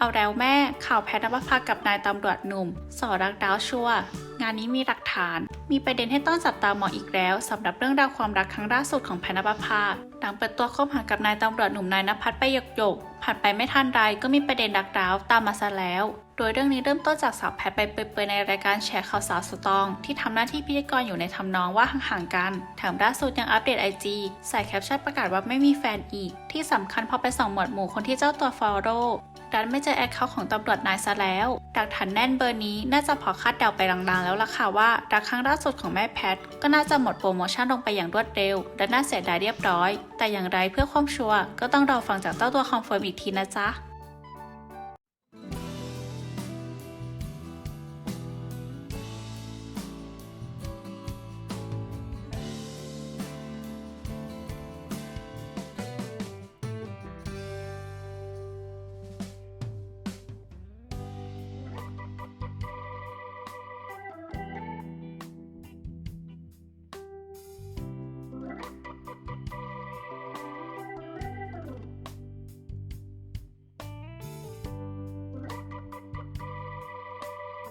เอาแล้วแม่ ข่าวแพทนภพากับนายตำรวจหนุ่ม สอรักดาวชัว งานนี้มีหลักฐาน มีประเด็นให้ต้องจับตามองอีกแล้วสำหรับเรื่องราวความรักครั้งล่าสุดของแพทนภพาหลังเปิดตัวคบหากับนายตำรวจหนุ่มนายนภัสไปหยกหยกผ่านไปไม่ทันไรก็มีประเด็นรักดาวตามมาซะแล้ว โดยเรื่องนี้เริ่มต้นจากสาวแพทไปเปิดๆในรายการแชร์ข่าวสาวสตอง ที่ทำหน้าที่พิธีกรอยู่ในทำนองว่าห่างๆกันแถมล่าสุดยังอัปเดตไอจีใส่แคปชั่นประกาศว่าไม่มีแฟนอีก ที่สำคัญพอไปส่องหมวดหมู่คนที่เจ้าตัวฟอลโล่ ดันไม่เจอแอคเคาท์ของตำรวจนายซะแล้วดักฐานแน่นเบอร์นี้น่าจะพอคาดเดาไปลางๆแล้วล่ะค่ะว่ารักครั้งล่าสุดของแม่แพทก็น่าจะหมดโปรโมชั่นลงไปอย่างรวดเร็ว และน่าเสียดายเรียบร้อย แต่อย่างไรเพื่อความชัวร์ก็ต้องรอฟังจากเจ้าตัวคอนเฟิร์มอีกทีนะจ๊ะ